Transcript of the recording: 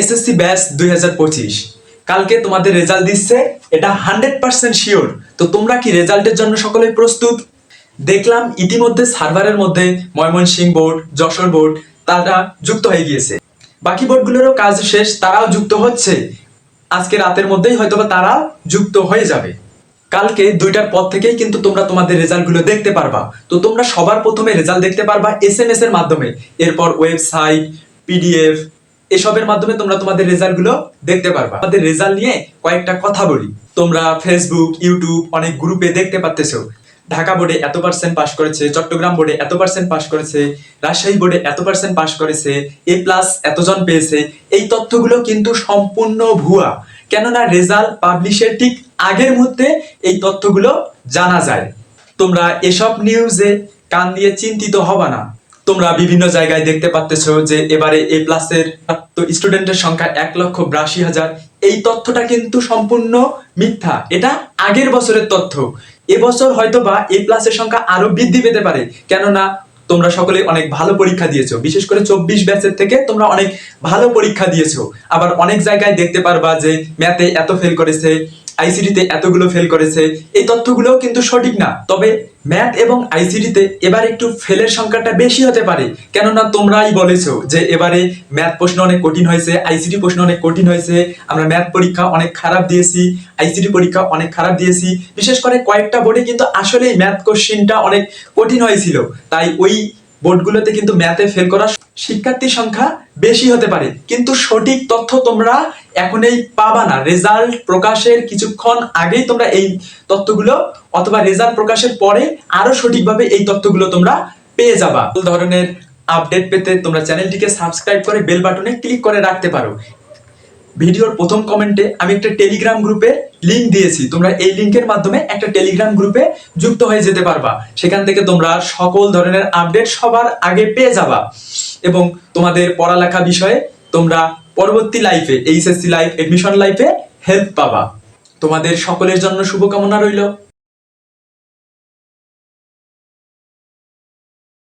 SSC batch দুই হাজার পঁচিশ। কালকে তোমাদের রেজাল্ট দিচ্ছে, এটা হান্ড্রেড পার্সেন্ট শিওর তো তোমরা কি রেজাল্টের জন্য সকলেই প্রস্তুত? দেখলাম ইতিমধ্যে সার্ভারের মধ্যে ময়মনসিংহ বোর্ড যশোর বোর্ড তারা যুক্ত হয়ে গিয়েছে। বাকি বোর্ডগুলোরও কাজ শেষ, তারাও যুক্ত হচ্ছে। আজকে রাতের মধ্যেই হয়তোবা তারা যুক্ত হয়ে যাবে। কালকে দুইটার পর থেকেই কিন্তু তোমরা তোমাদের রেজাল্টগুলো দেখতে পারবা। তো তোমরা সবার প্রথমে রেজাল্ট দেখতে পারবা এস এম এস এর মাধ্যমে। এরপর ওয়েবসাইট পিডিএফ এসবের মাধ্যমে তোমরা তোমাদের রেজাল্টগুলো দেখতে পারবা। আমাদের রেজাল্ট নিয়ে কয়েকটা কথা বলি। তোমরা ফেসবুক ইউটিউব অনেক গ্রুপে দেখতে পারতেছো। ঢাকা বোর্ডে এত পার্সেন্ট পাস করেছে, চট্টগ্রাম বোর্ডে এত পার্সেন্ট পাস করেছে, রাজশাহী বোর্ডে এত পার্সেন্ট পাস করেছে এ প্লাস এতজন পেয়েছে। এই তথ্যগুলো কিন্তু সম্পূর্ণ ভুয়া। কেননা রেজাল্ট পাবলিশের ঠিক আগের মুহূর্তে এই তথ্যগুলো জানা যায়। তোমরা এসব নিউজে কান দিয়ে চিন্তিত হবা না। তোমরা বিভিন্ন জায়গায় দেখতে পাচ্তেছ যে এবারে এ প্লাসের স্টুডেন্টের সংখ্যা এক লক্ষ বিরাশি হাজার। এই তথ্যটা কিন্তু সম্পূর্ণ মিথ্যা। এটা আগের বছরের তথ্য। এবছর হয়তো বা এ প্লাসের সংখ্যা আরও বৃদ্ধি পেতে পারে। কেননা তোমরা সকলে অনেক ভালো পরীক্ষা দিয়েছ। বিশেষ করে চব্বিশ ব্যাচের থেকে তোমরা অনেক ভালো পরীক্ষা দিয়েছ। আবার অনেক জায়গায় দেখতে পারবা যে ম্যাথে এত ফেল করেছে। আইসিডিতে এতগুলো ফেল করেছে, এই তথ্যগুলোও কিন্তু সঠিক না। তবে ম্যাথ এবং আইসিডিতে এবার একটু ফেলের সংখ্যাটা বেশি হতে পারে। কেননা তোমরাই বলেছ যে এবারে ম্যাথ প্রশ্ন অনেক কঠিন হয়েছে আইসিডি প্রশ্ন অনেক কঠিন হয়েছে। আমরা ম্যাথ পরীক্ষা অনেক খারাপ দিয়েছি আইসিডি পরীক্ষা অনেক খারাপ দিয়েছি। বিশেষ করে কয়েকটা বোর্ডে কিন্তু আসলেই ম্যাথ কোশ্চিনটা অনেক কঠিন হয়েছিল। তাই ওই বোর্ডগুলোতে কিন্তু ম্যাথে ফেল করা শিক্ষার্থীর সংখ্যা বেশি হতে পারে। কিন্তু সঠিক তথ্য তোমরা এখনই পাবা না। রেজাল্ট প্রকাশের কিছুক্ষণ আগেই তোমরা এই তথ্যগুলো অথবা রেজাল্ট প্রকাশের পরে আরও সঠিকভাবে এই তথ্যগুলো তোমরা পেয়ে যাবা। ধরনের আপডেট পেতে তোমরা চ্যানেলটিকে সাবস্ক্রাইব করে বেল বাটনে ক্লিক করে রাখতে পারো। ভিডিওর প্রথম কমেন্টে আমি একটা টেলিগ্রাম গ্রুপে লিঙ্ক দিয়েছি। তোমরা এই লিঙ্কের মাধ্যমে একটা টেলিগ্রাম গ্রুপে যুক্ত হয়ে যেতে পারবা। সেখান থেকে তোমরা সকল ধরনের আপডেট সবার আগে পেয়ে যাবা। এবং তোমাদের পড়ালেখা বিষয়ে তোমরা পরবর্তী লাইফে এইচএসসি লাইফ এডমিশন লাইফে হেল্প পাবা। তোমাদের সকলের জন্য শুভকামনা রইল।